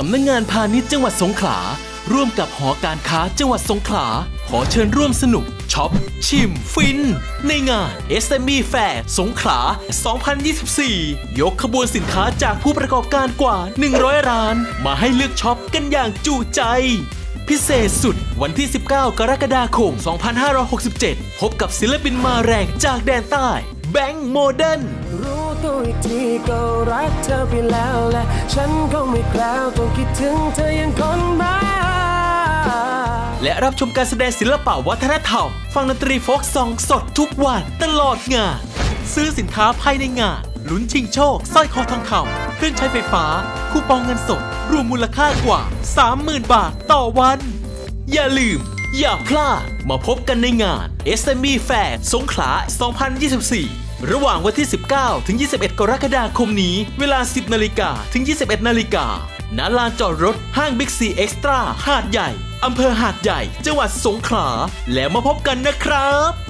สำนักงงานพาณิชย์จังหวัดสงขลา ร่วมกับหอการค้าจังหวัดสงขลา ขอเชิญร่วมสนุกช็อป ชิม ฟิน ในงาน SME Fair สงขลา 2024 ยกขบวนสินค้าจากผู้ประกอบการกว่า 100 ร้าน มาให้เลือกช็อปกันอย่างจุใจ พิเศษสุดวันที่ 19 กรกฎาคม 2567 พบกับศิลปินมาแรงจากแดนใต้ แบงค์โมเดิร์น ตัวอีกทีก็รักเธอไปแล้วและฉันก็ไม่แคล้วต้องคิดถึงเธอยังคนบ้าและรับชมการแสดงศิลปะวัฒนธรรม ฟังดนตรีโฟกซองสดทุกวันตลอดงาน ซื้อสินค้าภายในงาน ลุ้นชิงโชคสร้อยคอทองคำเครื่องใช้ไฟฟ้า คูปองเงินสด รวมมูลค่ากว่า 30,000 บาทต่อวัน อย่าลืม อย่าพลาด มาพบกันในงาน SME Fair สงขลา 2024 ระหว่างวันที่ 19 ถึง 21 กรกฎาคมนี้ เวลา 10 นาฬิกาถึง 21 นาฬิกาณลานจอดรถห้างบิ๊กซีเอ็กซ์ตร้าหาดใหญ่ อำเภอหาดใหญ่ จังหวัดสงขลา แล้วมาพบกันนะครับ